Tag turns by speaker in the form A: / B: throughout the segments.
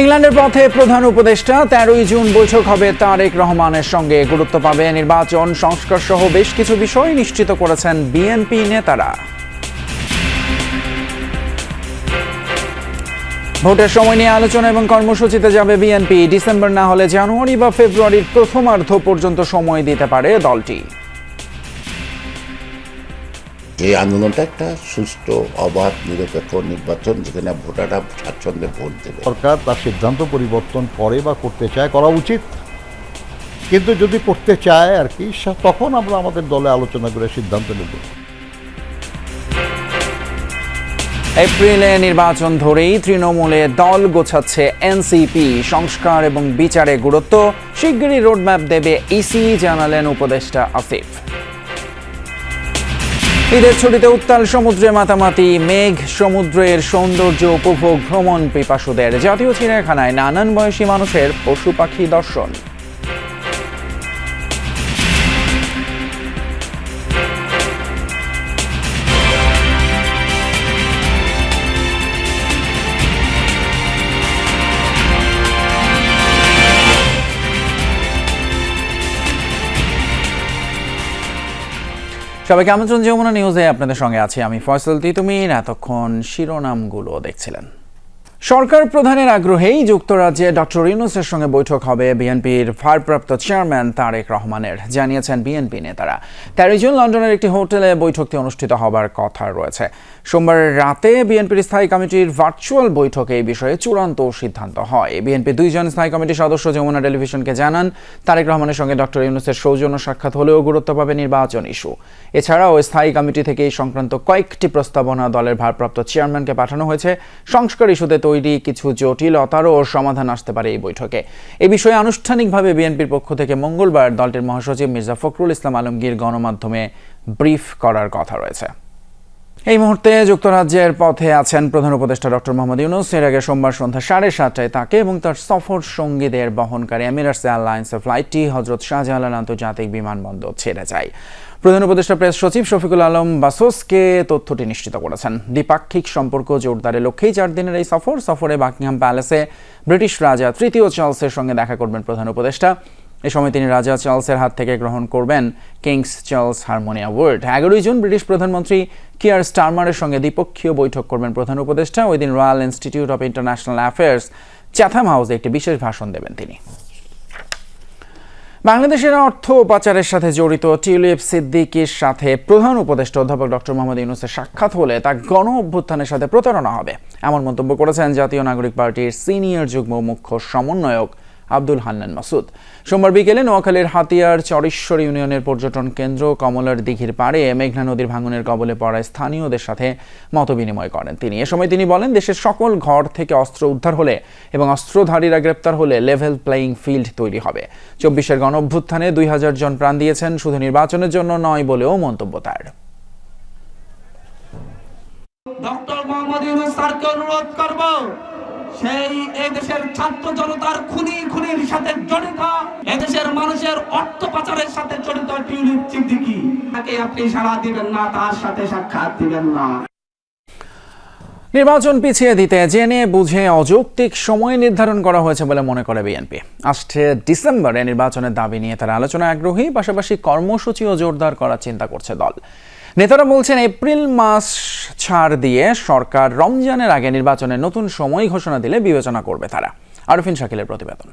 A: ইংল্যান্ডের পথে প্রধান উপদেষ্টা, তেরোই জুন বৈঠক হবে তারেক রহমানের সঙ্গে। গুরুত্ব পাবে নির্বাচন, সংস্কার সহ বেশ কিছু বিষয় নিশ্চিত করেছেন বিএনপি নেতারা। ভোটের সময় নিয়ে আলোচনা এবং কর্মসূচিতে যাবে বিএনপি। ডিসেম্বর না হলে জানুয়ারি বা ফেব্রুয়ারির প্রথমার্ধ পর্যন্ত সময় দিতে পারে দলটি।
B: এই আন্দোলনটা একটা সুষ্ঠু অবাধ নিরপেক্ষ নির্বাচন যেখানে ভোটাররা স্বাচ্ছন্দ্যে ভোট দেবে।
C: সরকার তার সিদ্ধান্ত পরিবর্তন করে বা করতে চায় করা উচিত। কিন্তু যদি করতে চায় আর কি তখন আমরা আমাদের দলে আলোচনা করে সিদ্ধান্ত নেব।
A: এপ্রিলে নির্বাচন ধরেই তৃণমূলে দল গোছাচ্ছে এনসিপি। সংস্কার এবং বিচারে গুরুত্ব শিগগিরই রোডম্যাপ দেবে ইসি জানালেন উপদেষ্টা আসিফ। ঈদের ছুটিতে উত্তাল সমুদ্রে মাতামাতি, মেঘ, সমুদ্রের সৌন্দর্য উপভোগ, ভ্রমণ পিপাসুদের। জাতীয় চিড়িয়াখানায় নানান বয়সী মানুষের পশু পাখি দর্শন। সবাইকে আমন্ত্রণ যমুনা নিউজে আপনাদের সঙ্গে আছি আমি ফয়সল তিতুমির এতক্ষণ শিরোনামগুলো দেখছিলেন। সরকার প্রধানের আগ্রহেই যুক্তরাজ্যে ডক্টর ইউনুসের সঙ্গে বৈঠক হবে বিএনপির ভারপ্রাপ্ত চেয়ারম্যান তারেক রহমানের। জানিয়েছেন বিএনপি নেতারা। তেরোই জুন লন্ডনের একটি হোটেলে বৈঠকটি অনুষ্ঠিত হবার কথা রয়েছে। সোমবার রাতে বিএনপির স্থায়ী কমিটির ভার্চুয়াল বৈঠকে এই বিষয়ে চূড়ান্ত সিদ্ধান্ত হয়। বিএনপি দুইজন স্থায়ী কমিটির সদস্য যমুনা টেলিভিশনকে জানান, তারেক রহমানের সঙ্গে ডক্টর ইউনুসের সৌজন্য সাক্ষাৎ হলেও গুরুত্ব পাবে নির্বাচন ইস্যু। এছাড়াও স্থায়ী কমিটি থেকে এই সংক্রান্ত কয়েকটি প্রস্তাবনা দলের ভারপ্রাপ্ত চেয়ারম্যানকে পাঠানো হয়েছে। সংস্কার ইস্যুতে তৈরি কিছু জটিলতারও সমাধান আসতে পারে এই বৈঠকে। এ বিষয়ে আনুষ্ঠানিকভাবে বিএনপির পক্ষ থেকে মঙ্গলবার দলটির মহাসচিব মির্জা ফখরুল ইসলাম আলমগীর গণমাধ্যমে ব্রিফ করার কথা রয়েছে। এই মুহূর্তে যুক্তরাজ্যের পথে আছেন প্রধান উপদেষ্টা ডক্টর মোহাম্মদ ইউনুস। এর আগে সোমবার সন্ধ্যা সাড়ে সাতটায় তাকে এবং তার সফর সঙ্গীদের বহনকারী এমিরাটস এয়ারলাইন্সের ফ্লাইটটি হজরত শাহজালাল আন্তর্জাতিক বিমানবন্দর ছেড়ে যায়। প্রধান উপদেষ্টা প্রেস সচিব শফিকুল আলম বাসোসকে তথ্যটি নিশ্চিত করেছেন। দ্বিপাক্ষিক সম্পর্ক জোরদারের লক্ষ্যেই চার দিনের এই সফর। সফরে বাকিংহাম প্যালেসে ব্রিটিশ রাজা তৃতীয় চার্লসের সঙ্গে দেখা করবেন প্রধান উপদেষ্টা। এ সময় তিনি রাজা চার্লসের হাত থেকে গ্রহণ করবেন কিংস চার্লস হারমোনি অ্যাওয়ার্ড এগারোই জুন ব্রিটিশ প্রধানমন্ত্রী কিয়ার স্টারমারের সঙ্গে দ্বিপক্ষীয় বৈঠক করবেন প্রধান উপদেষ্টা। ওই দিন royal institute of international affairs Chatham হাউসে একটি বিশেষ ভাষণ দেবেন তিনি। বাংলাদেশের অর্থ পাচারের সাথে জড়িত টিউলিপ সিদ্দিকির সাথে প্রধান উপদেষ্টা অধ্যাপক ডক্টর মোহাম্মদ ইউনুসের সাক্ষাৎ হলে তা গণ অভ্যুত্থানের সাথে প্রতারণা হবে। এমন মন্তব্য করেছেন জাতীয় নাগরিক পার্টির সিনিয়র যুগ্ম মুখ্য সমন্বয়ক আব্দুল হান্নান মাসুদ। সোমবার বিকেলে নোয়াখালীর হাতিয়ার চরেশ্বর ইউনিয়নের পর্যটন কেন্দ্র কমলার দিঘির পাড়ে মেঘনা নদীর ভাঙনের কবলে পড়ায় স্থানীয়দের সাথে মতবিনিময় করেন তিনি। এ সময় তিনি বলেন, দেশের সকল ঘর থেকে অস্ত্র উদ্ধার হলে এবং অস্ত্রধারীরা গ্রেপ্তার হলে লেভেল প্লেয়িং ফিল্ড তৈরি হবে। চব্বিশের গণ অভ্যুত্থানে দুই হাজার জন প্রাণ দিয়েছেন, শুধু নির্বাচনের জন্য নয় বলেও মন্তব্য তার।
D: ডক্টর মোহাম্মদ ইউনুস স্যারকে অনুরোধ করব সেই এদেশের ছাত্র জনতার খুনি খুনির সাথে জড়িত, এদেশের মানুষের অর্থ পাচারের সাথে জড়িত টিউলিপ সিদ্দিকি। তাকে আপনি সাড়া দিবেন না, তার সাথে সাক্ষাৎ দিবেন না।
A: নির্বাচন পিছিয়ে দিতে জেনে বুঝে অযৌক্তিক সময় নির্ধারণ করা হয়েছে বলে মনে করে বিএনপি। আসছে ডিসেম্বরে নির্বাচনের দাবি নিয়ে তারা আলোচনা আগ্রহী, পাশাপাশি কর্মসূচিও জোরদার করার চিন্তা করছে দল। নেতারা বলছেন এপ্রিল মাস ছাড় দিয়ে সরকার রমজানের আগে নির্বাচনের নতুন সময় ঘোষণা দিলে বিবেচনা করবে তারা। আরফিন শাকিলের প্রতিবেদন।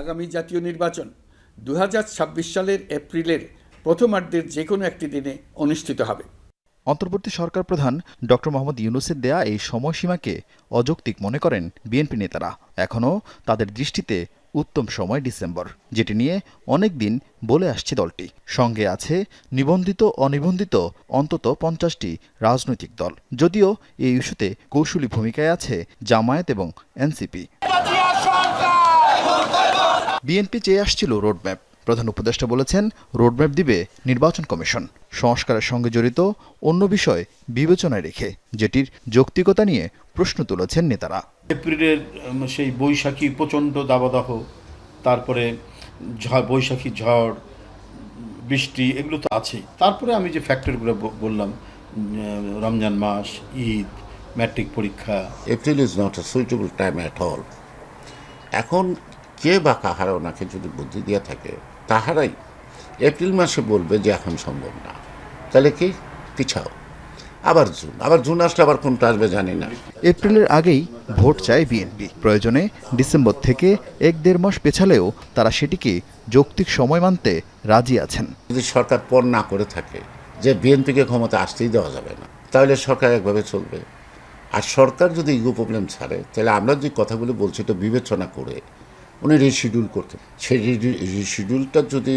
E: আগামী জাতীয় নির্বাচন দু হাজার ছাব্বিশ সালের এপ্রিলের প্রথমার্ধের যে কোনো একটি দিনে অনুষ্ঠিত হবে।
F: অন্তর্বর্তী সরকার প্রধান ডক্টর মোহাম্মদ ইউনুসের দেয়া এই সময়সীমাকে অযৌক্তিক মনে করেন বিএনপি নেতারা। এখনও তাদের দৃষ্টিতে উত্তম সময় ডিসেম্বর, যেটি নিয়ে অনেক দিন বলে আসছে দলটি। সঙ্গে আছে নিবন্ধিত অনিবন্ধিত অন্তত পঞ্চাশটি রাজনৈতিক দল। যদিও এই ইস্যুতে কৌশলী ভূমিকায় আছে জামায়াত এবং এনসিপি। বিএনপি চেয়ে আসছিল রোডম্যাপ। প্রধান উপদেষ্টা বলেছেন, রোডম্যাপ দিবে নির্বাচন কমিশন। সংস্কারের সঙ্গে জড়িত অন্য বিষয় বিবেচনায় রেখে, যেটির যৌক্তিকতা নিয়ে প্রশ্ন তুলেছেন নেতারা।
G: এপ্রিলের সেই বৈশাখী প্রচণ্ড দাবদাহ, তারপরে বৈশাখী ঝড়, বৃষ্টি, এগুলো তো আছেই। তারপরে আমি যে ফ্যাক্টরগুলো বললাম রমজান মাস, ঈদ ম্যাট্রিক পরীক্ষা।
B: April is not a suitable time at all এখন কে বা কাহারা ওনাকে যদি বুদ্ধি দিয়ে থাকে, তাহারাই এপ্রিল মাসে বলবে যে এখন সম্ভব না। তাহলে কি? পিছাও। আবার জুন আবার জুন আসলে আবার কোনটা আসবে জানি না।
F: এপ্রিলের আগেই ভোট চায় বিএনপি। প্রয়োজনে ডিসেম্বর থেকে এক দেড় মাস পেছালেও তারা সেটিকে যৌক্তিক সময় মানতে রাজি আছেন।
B: যদি সরকার পর না করে থাকে যে বিএনপিকে ক্ষমতা আসতেই দেওয়া যাবে না তাহলে সরকার একভাবে চলবে। আর সরকার যদি ইগো প্রবলেম ছাড়ে তাহলে আমরা যে কথাগুলো বলছি এটা বিবেচনা করে উনি রিশিডিউল করতে সেই রিশিডিউলটা যদি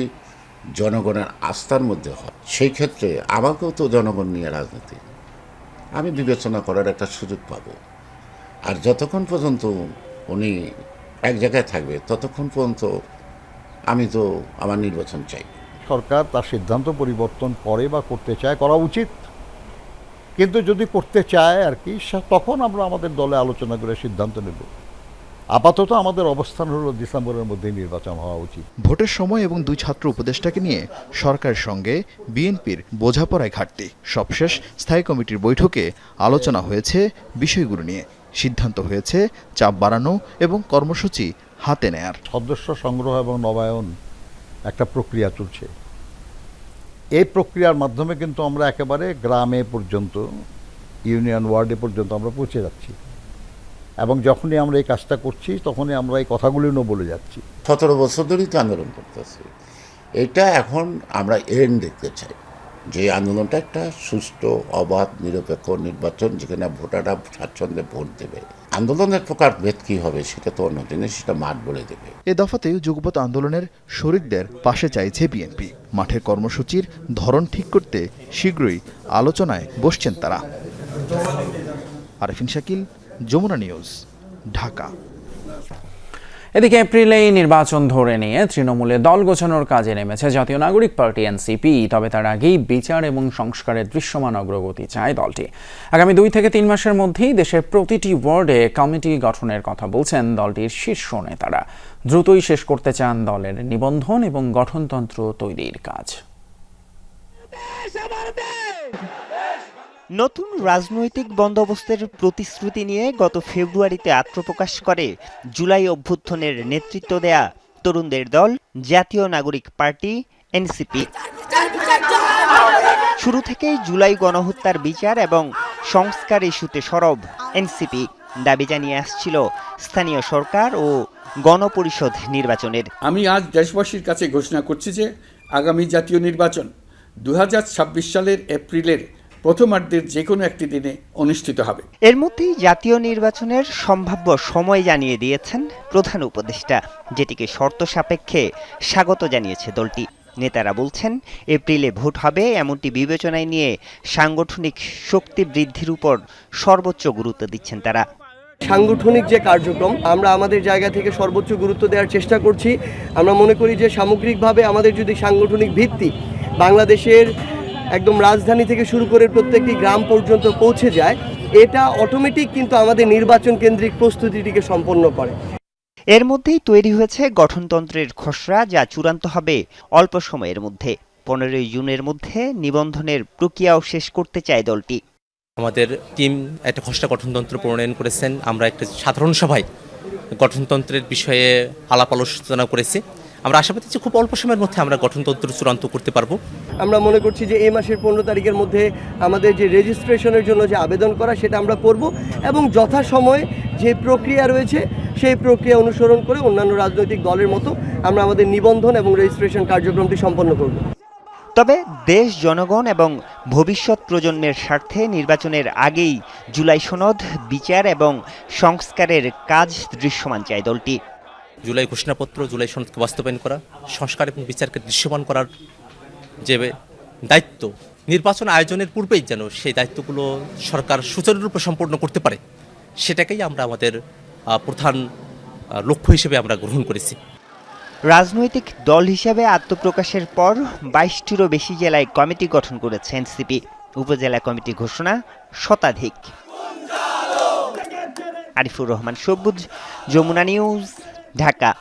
B: জনগণের আস্থার মধ্যে হয় সেই ক্ষেত্রে আমাকেও তো জনগণ নিয়ে রাজনীতি আমি বিবেচনা করার একটা সুযোগ পাব। আর যতক্ষণ পর্যন্ত উনি এক জায়গায় থাকবে, ততক্ষণ পর্যন্ত আমি তো আমার নির্বাচন চাই।
C: সরকার তার সিদ্ধান্ত পরিবর্তন করে বা করতে চায় করা উচিত। কিন্তু যদি করতে চায় আর কি তখন আমরা আমাদের দলে আলোচনা করে সিদ্ধান্ত নেব। আপাতত আমাদের অবস্থান হলো ডিসেম্বরের মধ্যেই নির্বাচন হওয়া উচিত।
F: ভোটের সময় এবং দুই ছাত্র উপদেষ্টাকে নিয়ে সরকারের সঙ্গে বিএনপির বোঝাপড়ায় ঘাটতি। সবশেষ স্থায়ী কমিটির বৈঠকে আলোচনা হয়েছে বিষয়গুলো নিয়ে। সিদ্ধান্ত হয়েছে চাপ বাড়ানো এবং কর্মসূচি হাতে নেয়ার।
C: সদস্য সংগ্রহ এবং নবায়ন একটা প্রক্রিয়া চলছে। এই প্রক্রিয়ার মাধ্যমে কিন্তু আমরা একেবারে গ্রামে পর্যন্ত ইউনিয়ন ওয়ার্ডে পর্যন্ত আমরা পৌঁছে যাচ্ছি। এবং যখনই আমরা এই কাজটা করছি তখনই আমরা এই কথাগুলিও বলে যাচ্ছি।
B: সতেরো বছর ধরেই তো আন্দোলন করতেছি। এটা এখন আমরা এন্ড দেখতে চাই। যে আন্দোলনটা একটা সুষ্ঠু অবাধ নিরপেক্ষ নির্বাচন যেখানে ভোটাররা স্বাচ্ছন্দ্যে ভোট দেবে। আন্দোলনের প্রকার ভেদ কী হবে সেটা তো অন্য জিনিস সেটা মাঠ বলে দেবে।
F: এ দফাতেও যুগপৎ আন্দোলনের শরিকদের পাশে চাইছে বিএনপি। মাঠের কর্মসূচির ধরন ঠিক করতে শীঘ্রই আলোচনায় বসছেন তারা। আরেফিন শাকিল যমুনা নিউজ ঢাকা।
A: এদিকে এপ্রিলেই নির্বাচন ধরে নিয়ে তৃণমূলে দল গোছানোর কাজে নেমেছে জাতীয় নাগরিক পার্টি এনসিপি। তবে তার আগেই বিচার এবং সংস্কারের দৃশ্যমান অগ্রগতি চায় দলটি। আগামী দুই থেকে তিন মাসের মধ্যেই দেশের প্রতিটি ওয়ার্ডে কমিটি গঠনের কথা বলছেন দলটির শীর্ষ নেতারা। দ্রুতই শেষ করতে চান দলের নিবন্ধন এবং গঠনতন্ত্র তৈরির কাজ।
H: নতুন রাজনৈতিক বন্দোবস্তের প্রতিশ্রুতি নিয়ে গত ফেব্রুয়ারিতে আত্মপ্রকাশ করে জুলাই অভ্যুত্থানের নেতৃত্ব দেয়া তরুণদের দল জাতীয় নাগরিক পার্টি, এনসিপি। শুরু থেকেই জুলাই গণহত্যার বিচার এবং সংস্কার ইস্যুতে সরব এনসিপি। দাবি জানিয়ে আসছিল স্থানীয় সরকার ও গণপরিষদ নির্বাচনের।
E: আমি আজ দেশবাসীর কাছে ঘোষণা করছি যে আগামী জাতীয় নির্বাচন দু হাজার ছাব্বিশ সালের এপ্রিলের প্রথমার্ধের যে কোনো একটি দিনে অনুষ্ঠিত হবে।
H: এর মধ্যেই জাতীয় নির্বাচনের সম্ভাব্য সময় জানিয়ে দিয়েছেন প্রধান উপদেষ্টা যেটিকে শর্ত সাপেক্ষে স্বাগত জানিয়েছে দলটি। নেতারা বলছেন এপ্রিলে ভোট হবে এমনটি বিবেচনায় নিয়ে সাংগঠনিক শক্তি বৃদ্ধির উপর সর্বোচ্চ গুরুত্ব দিচ্ছেন তারা।
I: সাংগঠনিক যে কার্যক্রম আমরা আমাদের জায়গা থেকে সর্বোচ্চ গুরুত্ব দেওয়ার চেষ্টা করছি। আমরা মনে করি যে সামগ্রিকভাবে আমাদের যদি সাংগঠনিক ভিত্তি বাংলাদেশের একদম রাজধানী থেকে শুরু করে প্রত্যেকটি গ্রাম পর্যন্ত পৌঁছে যায়। এটা অটোমেটিক কিন্তু আমাদের নির্বাচন কেন্দ্রিক প্রস্তুতিটিকে সম্পন্ন করে।
H: এর মধ্যেই তৈরি হয়েছে গঠনতন্ত্রের খসড়া যা চূড়ান্ত হবে অল্প সময়ের মধ্যে। পনেরোই জুনের মধ্যে নিবন্ধনের প্রক্রিয়াও শেষ করতে চায় দলটি।
J: আমাদের টিম একটা খসড়া গঠনতন্ত্র প্রণয়ন করেছেন। আমরা একটা সাধারণ সভায় গঠনতন্ত্রের বিষয়ে আলাপ আলোচনা করেছি। আমরা আশাবাদী যে খুব অল্প সময়ের মধ্যে আমরা গঠনতন্ত্র চূড়ান্ত করতে পারব।
I: আমরা মনে করছি যে এই মাসের পনেরো তারিখের মধ্যে আমাদের যে রেজিস্ট্রেশনের জন্য যে আবেদন করা সেটা আমরা করব এবং যথাসময়ে যে প্রক্রিয়া রয়েছে সেই প্রক্রিয়া অনুসরণ করে অন্যান্য রাজনৈতিক দলের মতো আমরা আমাদের নিবন্ধন এবং রেজিস্ট্রেশন কার্যক্রমটি সম্পন্ন করব।
H: তবে দেশ জনগণ এবং ভবিষ্যৎ প্রজন্মের স্বার্থে নির্বাচনের আগেই জুলাই সনদ বিচার এবং সংস্কারের কাজ দৃশ্যমান চায় দলটি।
J: জুলাই ঘোষণাপত্র, জুলাই সনদকে বাস্তবায়ন করা, সংস্কার এবং বিচারকে দৃশ্যমান করার যে দায়িত্ব, নির্বাচন আয়োজনের পূর্বেই যেন সেই দায়িত্বগুলো সরকার সুচারুরূপে সম্পন্ন করতে পারে, সেটাকেই আমরা আমাদের প্রধান লক্ষ্য হিসেবে আমরা গ্রহণ করেছি।
H: রাজনৈতিক দল হিসেবে আত্মপ্রকাশের পর বাইশটিরও বেশি জেলায় কমিটি গঠন করেছে এনসিপি। উপজেলা কমিটি ঘোষণা শতাধিক। আরিফুর রহমান, সবুজ, যমুনা নিউজ ঢাকা।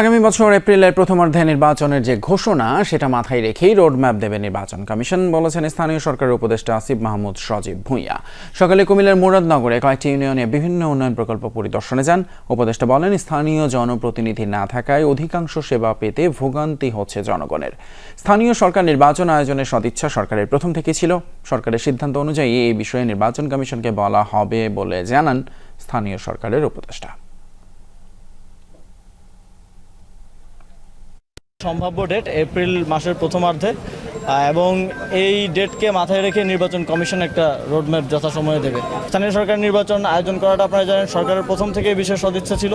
A: আগামী বছর এপ্রিলের প্রথমার্ধে নির্বাচনের যে ঘোষণা, সেটা মাথায় রেখেই রোডম্যাপ দেবে নির্বাচন কমিশন, বলেছেন স্থানীয় সরকারের উপদেষ্টা আসিফ মাহমুদ সজীব ভূঁইয়া। সকালে কুমিল্লার মুরাদনগরে কয়েকটি ইউনিয়নে বিভিন্ন উন্নয়ন প্রকল্প পরিদর্শনে যান। উপদেষ্টা বলেন, স্থানীয় জনপ্রতিনিধি না থাকায় অধিকাংশ সেবা পেতে ভোগান্তি হচ্ছে জনগণের। স্থানীয় সরকার নির্বাচন আয়োজনের সদিচ্ছা সরকারের প্রথম থেকে ছিল। সরকারের সিদ্ধান্ত অনুযায়ী এই বিষয়ে নির্বাচন কমিশনকে বলা হবে বলে জানান স্থানীয় সরকারের উপদেষ্টা।
K: সম্ভাব্য ডেট এপ্রিল মাসের প্রথমার্ধে এবং এই ডেটকে মাথায় রেখে নির্বাচন কমিশন একটা রোডম্যাপ যথাসময়ে দেবে। স্থানীয় সরকার নির্বাচন আয়োজন করাটা আপনারা জানেন সরকারের প্রথম থেকে বিশেষ সদিচ্ছা ছিল।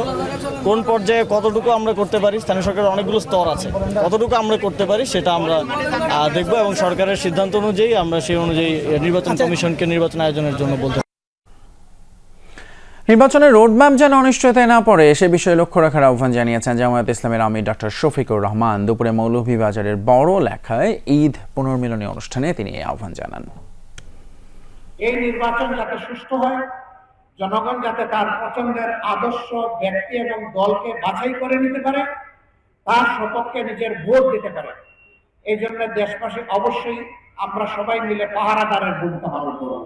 K: কোন পর্যায়ে কতটুকু আমরা করতে পারি স্থানীয় সরকারের অনেকগুলো স্তর আছে। কতটুকু আমরা করতে পারি সেটা আমরা দেখব এবং সরকারের সিদ্ধান্ত অনুযায়ী আমরা সেই অনুযায়ী নির্বাচন কমিশনকে নির্বাচন আয়োজনের জন্য বলতে
A: নির্বাচনের রোডম্যাপ যেন অনিশ্চয়তায় না পড়ে, সে বিষয়ে লক্ষ্য রাখার আহ্বান জানিয়েছেন জামায়াত ইসলামের আমির ডক্টর শফিকুর রহমান। দুপুরে মৌলভীবাজারের বড় লেখায় ঈদ পুনর্মিলনী অনুষ্ঠানে তিনি এই আহ্বান জানান।
L: এই নির্বাচন যাতে সুষ্ঠু হয়, জনগণ যাতে তার পছন্দের আদর্শ, ব্যক্তি এবং দলকে বাছাই করে নিতে পারে, তার সপক্ষে নিজের ভোট দিতে পারে। এই জন্য দেশবাসী অবশ্যই আমরা সবাই মিলে পাহারাদারের ভূমিকা পালন করব।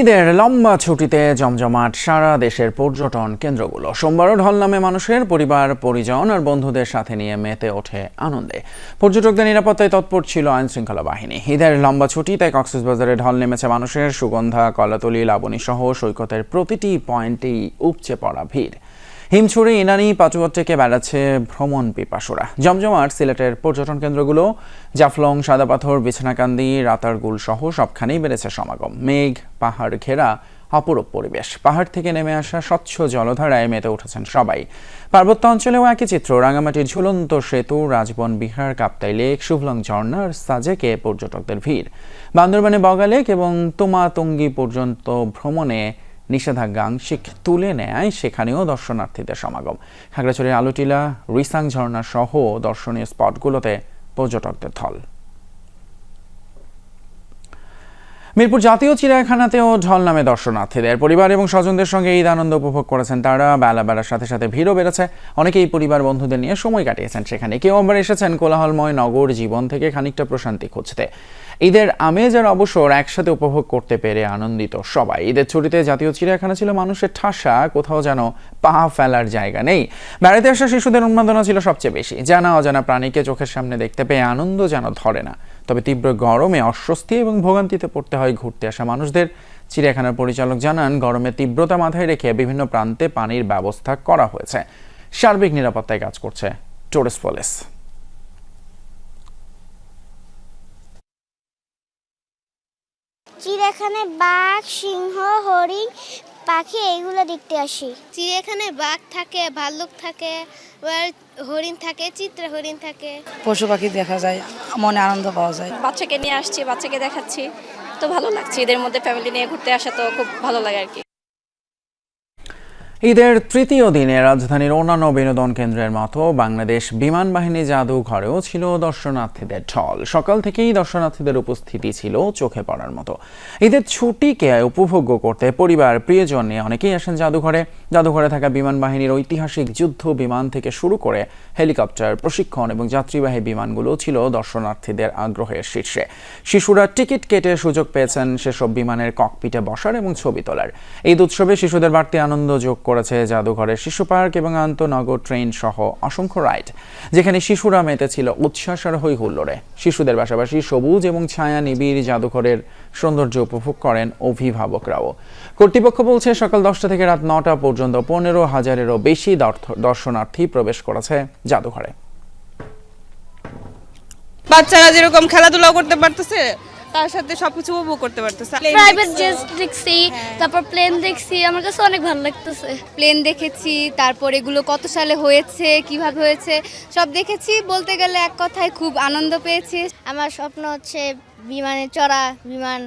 A: ঈদের লম্বা ছুটিতে জমজমাট সারা দেশের পর্যটন কেন্দ্রগুলো। সোমবারও ঢল নামে মানুষের পরিবার, পরিজন আর বন্ধুদের সাথে নিয়ে মেতে ওঠে আনন্দে। পর্যটকদের নিরাপত্তায় তৎপর ছিল আইন শৃঙ্খলা বাহিনী। ঈদের লম্বা ছুটি তাই কক্সবাজারে ঢল নেমেছে মানুষের। সুগন্ধা, কলাতলি, লাবণী সহ সৈকতের প্রতিটি পয়েন্টেই উপচে পড়া ভিড়। হিমছড়ি, ইনানি পাচুয়া থেকে বেড়াচ্ছে ভ্রমণ পিপাসুরা। জমজমাট সিলেটের পর্যটন কেন্দ্রগুলো, জাফলং সাদা পাথর বিছনাকান্দি, রাতারগুল সহ সবখানেই বেড়েছে সমাগম। মেঘ, পাহাড় ঘেরা অপরূপ পরিবেশ। পাহাড় থেকে নেমে আসা স্বচ্ছ জলধারায় মেতে উঠেছেন সবাই। পার্বত্য অঞ্চলেও একই চিত্র। রাঙামাটির ঝুলন্ত সেতু, রাজবন বিহার, কাপ্তাই লেক, শুভলং ঝর্ণার সাজেকে পর্যটকদের ভিড়। বান্দরবানে বগালেক এবং তোমাতঙ্গি পর্যন্ত ভ্রমণে নিষেধাজ্ঞা আংশিক তুলে নেয় সেখানেও দর্শনার্থীদের সমাগম। খাগড়াছড়ির আলোটিলা, রিসাং ঝর্ণা সহ দর্শনীয় স্পটগুলোতে পর্যটকদের ঢল মিরপুর জাতীয় চিড়িয়াখানাতেও ঢল নামে দর্শনার্থীদের পরিবার এবং স্বজনদের সঙ্গে ঈদ আনন্দ উপভোগ করেছেন তারা। বেলা বেলার সাথে সাথে ভিড়ও বেড়েছে। অনেকেই পরিবার বন্ধুদের নিয়ে সময় কাটিয়েছেন সেখানে। কেউ আবার এসেছেন কোলাহলময় নগর জীবন থেকে খানিকটা প্রশান্তি খুঁজতে। ঈদের আমেজ আর অবসর একসাথে উপভোগ করতে পেরে আনন্দিত সবাই। ঈদের ছুটিতে জাতীয় চিড়িয়াখানা ছিল মানুষের ঠাসা। কোথাও যেন পা ফেলার জায়গা নেই। বেড়াতে আসা শিশুদের উন্মাদনা ছিল সবচেয়ে বেশি। জানা অজানা প্রাণীকে চোখের সামনে দেখতে পেয়ে আনন্দ যেন ধরে না। তবে তীব্র গরমে অস্বস্তি এবং ভোগান্তিতে পড়তে হয় ঘুরতে আসা মানুষদের। চিড়িয়াখানার পরিচালক জানান গরমের তীব্রতা মাথায় রেখে বিভিন্ন প্রান্তে পানির ব্যবস্থা করা হয়েছে। সার্বিক নিরাপত্তায় কাজ করছে টুরিস্ট পুলিশ
M: চিড়িয়াখানায় বাঘ, সিংহ, হরিণ পাখি এইগুলো দেখতে আসি। চিড়িয়াখানায় বাঘ থাকে ভাল্লুক থাকে আবার হরিণ থাকে চিত্র হরিণ থাকে।
N: পশু পাখি দেখা যায় মনে আনন্দ পাওয়া যায়।
M: বাচ্চাকে নিয়ে আসছি বাচ্চাকে দেখাচ্ছি। তো ভালো লাগছে এদের মধ্যে ফ্যামিলি নিয়ে ঘুরতে আসা তো খুব ভালো লাগে আর কি।
A: ঈদের তৃতীয় দিনে রাজধানীর অন্যান্য বিনোদন কেন্দ্রের মতো বাংলাদেশ বিমান বাহিনী জাদুঘরেও ছিল দর্শনার্থীদের ঢল। সকাল থেকেই দর্শনার্থীদের উপস্থিতি ছিল চোখে পড়ার মতো। ঈদের ছুটিকে উপভোগ্য করতে পরিবার, প্রিয়জন নিয়ে অনেকেই আসেন জাদুঘরে। জাদুঘরে থাকা বিমান বাহিনীর ঐতিহাসিক যুদ্ধ বিমান থেকে শুরু করে হেলিকপ্টার, প্রশিক্ষণ এবং যাত্রীবাহী বিমানগুলো ছিল দর্শনার্থীদের আগ্রহের শীর্ষে। শিশুরা টিকিট কেটে সুযোগ পেয়েছেন সেসব বিমানের ককপিটে বসার এবং ছবি তোলার। ঈদ উৎসবে শিশুদের বাড়তি আনন্দ যোগ করেছে জাদুঘরের শিশু পার্ক এবং আন্তনগর ট্রেন সহ অসংখ্য রাইড, যেখানে শিশুরা মেতেছিল উচ্ছ্বাস আর হই হুল্লোড়ে শিশুদের পাশাপাশি সবুজ এবং ছায়া নিবিড় জাদুঘরের সৌন্দর্য উপভোগ করেন অভিভাবকরাও। কর্তৃপক্ষ বলছে, সকাল দশটা থেকে রাত নটা পর্যন্ত পনেরো হাজারেরও বেশি দর্শনার্থী প্রবেশ করেছে জাদুঘরে।
N: বাচ্চারা যেরকম খেলাধুলা করতে পারতেছে তার সাথে সবকিছু উপভোগ করতে পারতেছে।
M: প্রাইভেট জেট দেখছি। তারপর প্লেন দেখছি আমার কাছে অনেক ভালো লাগতেছে।
N: প্লেন দেখেছি তারপর এগুলো কত সালে হয়েছে কীভাবে হয়েছে সব দেখেছি। বলতে গেলে এক কথায় খুব আনন্দ পেয়েছি।
M: আমার স্বপ্ন হচ্ছে বিমানে চড়া বিমান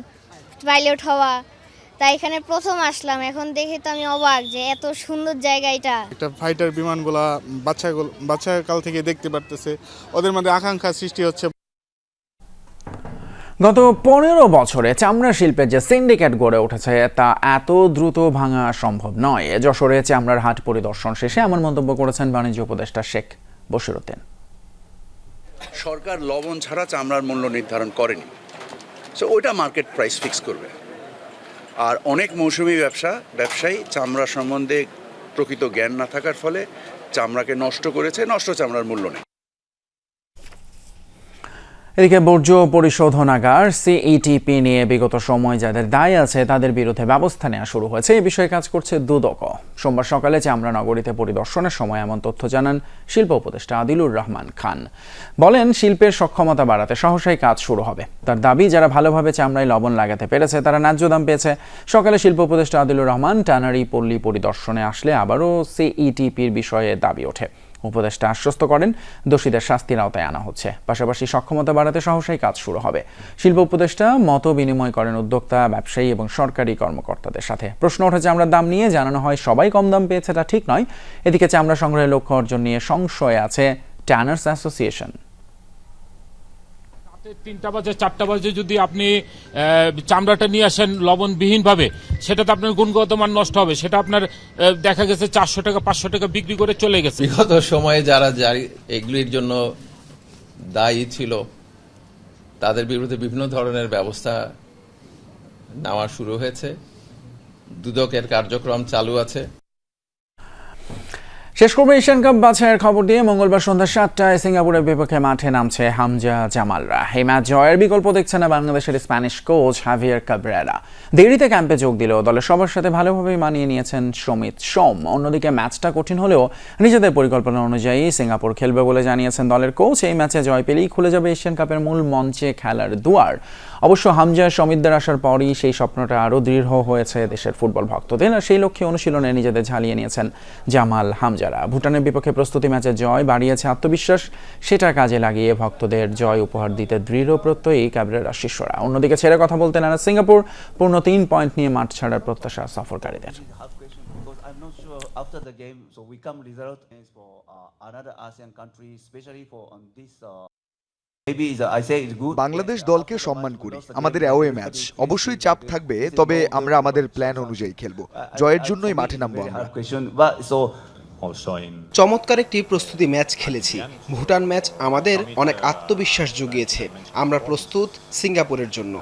M: পাইলট হওয়া। তাই এখানে প্রথম আসলাম। এখন দেখে তো আমি অবাক যে এত সুন্দর জায়গা এটা।
L: একটা ফাইটার বিমানগুলা বাচ্চাগুলো বাচ্চা কাল থেকে দেখতে পারতেছে। ওদের মধ্যে আকাঙ্ক্ষা সৃষ্টি হচ্ছে।
A: গত পনেরো বছরে চামড়া শিল্পের যে সিন্ডিকেট গড়ে উঠেছে, তা এত দ্রুত ভাঙা সম্ভব নয়। যশোরে চামড়ার হাট পরিদর্শন শেষে এমন মন্তব্য করেছেন বাণিজ্য উপদেষ্টা শেখ বশিরুদ্দিন
O: সরকার লবণ ছাড়া চামড়ার মূল্য নির্ধারণ করেনি। সো ওইটা মার্কেট প্রাইস ফিক্স করবে। আর অনেক মৌসুমি ব্যবসা, ব্যবসায়ী চামড়া সম্বন্ধে প্রকৃত জ্ঞান না থাকার ফলে চামড়াকে নষ্ট করেছে, নষ্ট চামড়ার মূল্য নেই।
A: এদিকে বর্জ্য পরিশোধনাগার সিইটিপি নিয়ে বিগত সময় যাদের দায় আছে, তাদের বিরুদ্ধে ব্যবস্থা নেওয়া শুরু হয়েছে। এই বিষয়ে কাজ করছে দুদক। সোমবার সকালে চামড়া নগরীতে পরিদর্শনের সময় এমন তথ্য জানান শিল্প উপদেষ্টা আদিলুর রহমান খান। বলেন, শিল্পের সক্ষমতা বাড়াতে সহসাই কাজ শুরু হবে। তার দাবি, যারা ভালোভাবে চামড়ায় লবণ লাগাতে পেরেছে, তারা ন্যায্য দাম পেয়েছে। সকালে শিল্প উপদেষ্টা আদিলুর রহমান টানারি পল্লী পরিদর্শনে আসলে আবারও সিইটিপির বিষয়ে দাবি ওঠে। উপদেষ্টা আশ্বস্ত করেন, দোষীদের শাস্তির আওতায় আনা হচ্ছে। পাশাপাশি সক্ষমতা বাড়াতে সহসাই কাজ শুরু হবে। শিল্প উপদেষ্টা মত বিনিময় করেন উদ্যোক্তা, ব্যবসায়ী এবং সরকারি কর্মকর্তাদের সাথে। প্রশ্ন ওঠে আমরা দাম নিয়ে জানানো হয় সবাই কম দাম পেয়েছে তা ঠিক নয়। এদিকে চামড়া সংগ্রহের লক্ষ্য অর্জন নিয়ে সংশয় আছে ট্যানার্স অ্যাসোসিয়েশন।
P: তিনটা বাজে, চারটা বাজে যদি আপনি চামড়াটা নিয়ে আসেন লবণবিহীন ভাবে সেটাতে আপনার গুণগত মান নষ্ট হবে। সেটা আপনার দেখা গেছে চারশো টাকা, পাঁচশো টাকা বিক্রি করে চলে গেছে।
Q: বিগত সময়ে যারা এগুলির জন্য দায়ী ছিল, তাদের বিরুদ্ধে বিভিন্ন ধরনের ব্যবস্থা নেওয়া শুরু হয়েছে। দুদকের কার্যক্রম চালু আছে।
A: শেষ করব এশিয়ান কাপ বাছাইয়ের খবর দিয়ে মঙ্গলবার সন্ধ্যা সাতটায় সিঙ্গাপুরের বিপক্ষে মাঠে নামছে হামজা জামালরা। এই ম্যাচ জয়ের বিকল্প দেখছে না বাংলাদেশের স্প্যানিশ কোচ হাভিয়ার কাবরেরা। দেরিতে ক্যাম্পে যোগ দিলেও দলের সবার সাথে ভালোভাবেই মানিয়ে নিয়েছেন সমিত সোম। অন্যদিকে ম্যাচটা কঠিন হলেও নিজেদের পরিকল্পনা অনুযায়ী সিঙ্গাপুর খেলবে বলে জানিয়েছেন দলের কোচ। এই ম্যাচে জয় পেলেই খুলে যাবে এশিয়ান কাপের মূল মঞ্চে খেলার দুয়ার। অবশ্য হামজা সমিতদের আসার পরই সেই স্বপ্নটা আরও দৃঢ় হয়েছে দেশের ফুটবল ভক্তদের, আর সেই লক্ষ্যে অনুশীলনে নিজেদের ঝালিয়ে নিয়েছেন জামাল হামজারা ভুটানের বিপক্ষে প্রস্তুতি ম্যাচে জয় বাড়িয়েছে আত্মবিশ্বাস সেটা কাজে লাগিয়ে ভক্তদের জয় উপহার দিতে দৃঢ় প্রত্যয়ী ক্যাবরেরা শিষ্যরা। অন্যদিকে ছেড়ে কথা বলতে নানা সিঙ্গাপুর পূর্ণ তিন পয়েন্ট নিয়ে মাঠ ছাড়ার প্রত্যাশা সফরকারীদের।
R: I'm not sure after the game, so we come result for uh, another ASEAN country, especially for on this. Uh.
S: Bangladesh দলকে সম্মান করি। আমাদের অ্যাওয়ে ম্যাচ অবশ্যই চাপ থাকবে তবে আমরা আমাদের প্ল্যান অনুযায়ী খেলব। জয়ের জন্যই মাঠে নামবো আমরা।
T: চমৎকার একটি প্রস্তুতি ম্যাচ খেলেছি। ভুটান ম্যাচ আমাদের অনেক আত্মবিশ্বাস জুগিয়েছে। আমরা প্রস্তুত সিঙ্গাপুরের জন্য।